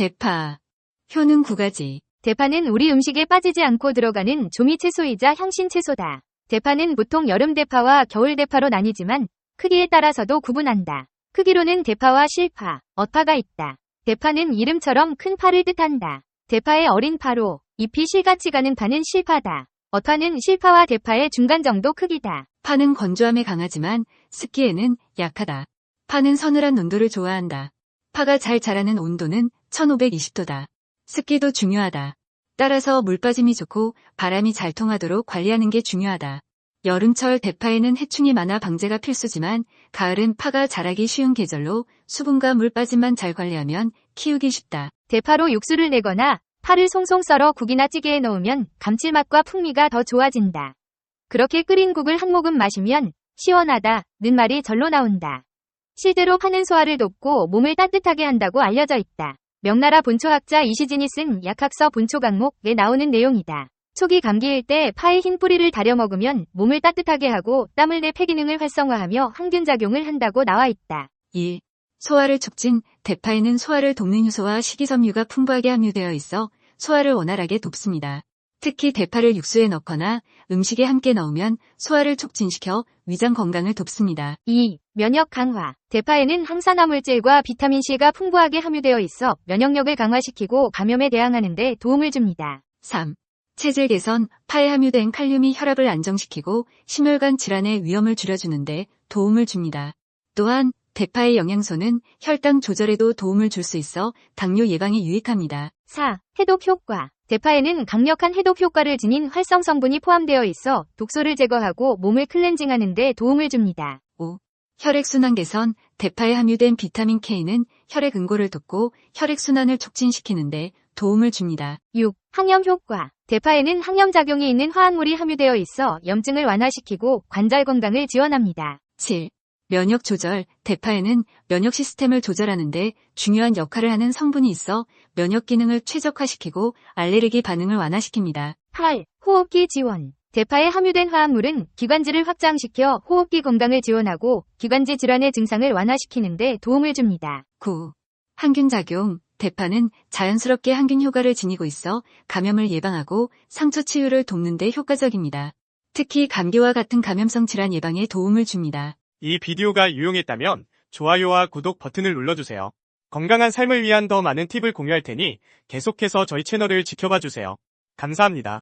대파. 효능 두 가지. 대파는 우리 음식에 빠지지 않고 들어가는 조미 채소이자 향신 채소다. 대파는 보통 여름 대파와 겨울 대파로 나뉘지만 크기에 따라서도 구분한다. 크기로는 대파와 실파, 어파가 있다. 대파는 이름처럼 큰 파를 뜻한다. 대파의 어린 파로 잎이 실같이 가는 파는 실파다. 어파는 실파와 대파의 중간 정도 크기다. 파는 건조함에 강하지만 습기에는 약하다. 파는 서늘한 온도를 좋아한다. 파가 잘 자라는 온도는 1520도다. 습기도 중요하다. 따라서 물 빠짐이 좋고 바람이 잘 통하도록 관리하는 게 중요하다. 여름철 대파에는 해충이 많아 방제가 필수지만 가을은 파가 자라기 쉬운 계절로 수분과 물 빠짐만 잘 관리하면 키우기 쉽다. 대파로 육수를 내거나 파를 송송 썰어 국이나 찌개에 넣으면 감칠맛과 풍미가 더 좋아진다. 그렇게 끓인 국을 한 모금 마시면 시원하다, 는 말이 절로 나온다. 실제로 파는 소화를 돕고 몸을 따뜻하게 한다고 알려져 있다. 명나라 본초학자 이시진이 쓴 약학서 본초 강목에 나오는 내용이다. 초기 감기일 때 파의 흰 뿌리를 다려 먹으면 몸을 따뜻하게 하고 땀을 내 폐기능을 활성화하며 항균 작용을 한다고 나와 있다. 1. 소화를 촉진, 대파에는 소화를 돕는 효소와 식이섬유가 풍부하게 함유되어 있어 소화를 원활하게 돕습니다. 특히 대파를 육수에 넣거나 음식에 함께 넣으면 소화를 촉진시켜 위장 건강을 돕습니다. 2. 면역 강화. 대파에는 항산화 물질과 비타민C가 풍부하게 함유되어 있어 면역력을 강화시키고 감염에 대항하는 데 도움을 줍니다. 3. 체질 개선, 파에 함유된 칼륨이 혈압을 안정시키고 심혈관 질환의 위험을 줄여주는데 도움을 줍니다. 또한 대파의 영양소는 혈당 조절에도 도움을 줄 수 있어 당뇨 예방에 유익합니다. 4. 해독 효과. 대파에는 강력한 해독 효과를 지닌 활성 성분이 포함되어 있어 독소를 제거하고 몸을 클렌징하는 데 도움을 줍니다. 5. 혈액순환 개선, 대파에 함유된 비타민 K는 혈액 응고를 돕고 혈액순환을 촉진시키는데 도움을 줍니다. 6. 항염 효과. 대파에는 항염 작용이 있는 화학물이 함유되어 있어 염증을 완화시키고 관절 건강을 지원합니다. 7. 면역 조절, 대파에는 면역 시스템을 조절하는데 중요한 역할을 하는 성분이 있어 면역 기능을 최적화시키고 알레르기 반응을 완화시킵니다. 8. 호흡기 지원. 대파에 함유된 화합물은 기관지를 확장시켜 호흡기 건강을 지원하고 기관지 질환의 증상을 완화시키는 데 도움을 줍니다. 9. 항균 작용. 대파는 자연스럽게 항균 효과를 지니고 있어 감염을 예방하고 상처 치유를 돕는 데 효과적입니다. 특히 감기와 같은 감염성 질환 예방에 도움을 줍니다. 이 비디오가 유용했다면 좋아요와 구독 버튼을 눌러주세요. 건강한 삶을 위한 더 많은 팁을 공유할 테니 계속해서 저희 채널을 지켜봐 주세요. 감사합니다.